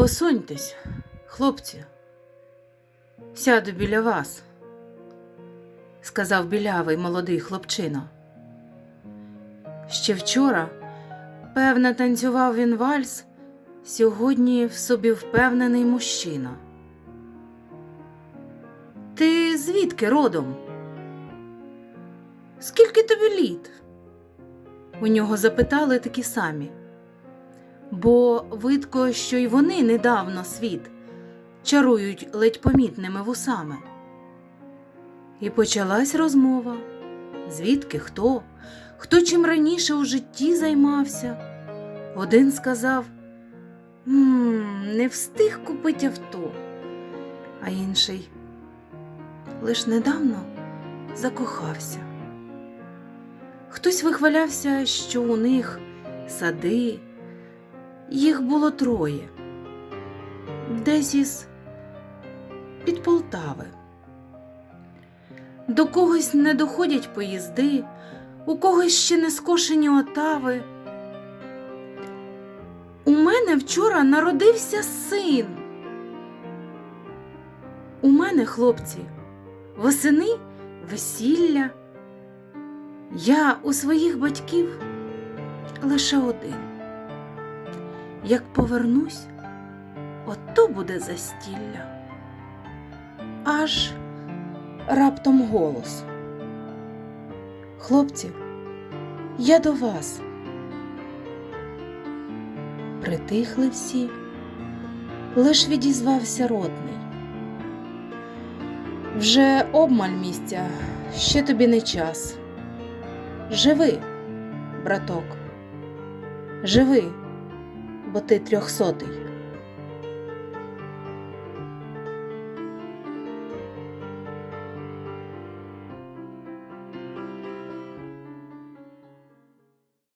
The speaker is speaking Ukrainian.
Посуньтесь, хлопці, сяду біля вас, сказав білявий молодий хлопчина. Ще вчора, певне, танцював він вальс, сьогодні в собі впевнений мужчина. Ти звідки родом? Скільки тобі літ? У нього запитали такі самі. Бо видко, що й вони недавно світ чарують ледь помітними вусами. І почалась розмова звідки хто, хто чим раніше у житті займався. Один сказав «М, не встиг купити авто, а інший лиш недавно закохався. Хтось вихвалявся, що у них сади, їх було троє, десь із під Полтави. До когось не доходять поїзди, у когось ще не скошені отави. У мене вчора народився син. У мене, хлопці, восени весілля. Я у своїх батьків лише один. Як повернусь, ото буде застілля. Аж раптом голос. Хлопці, я до вас. Притихли всі, лиш відізвався ротний. Вже обмаль місця, ще тобі не час. Живи, браток, живи, бо ти трьохсотий.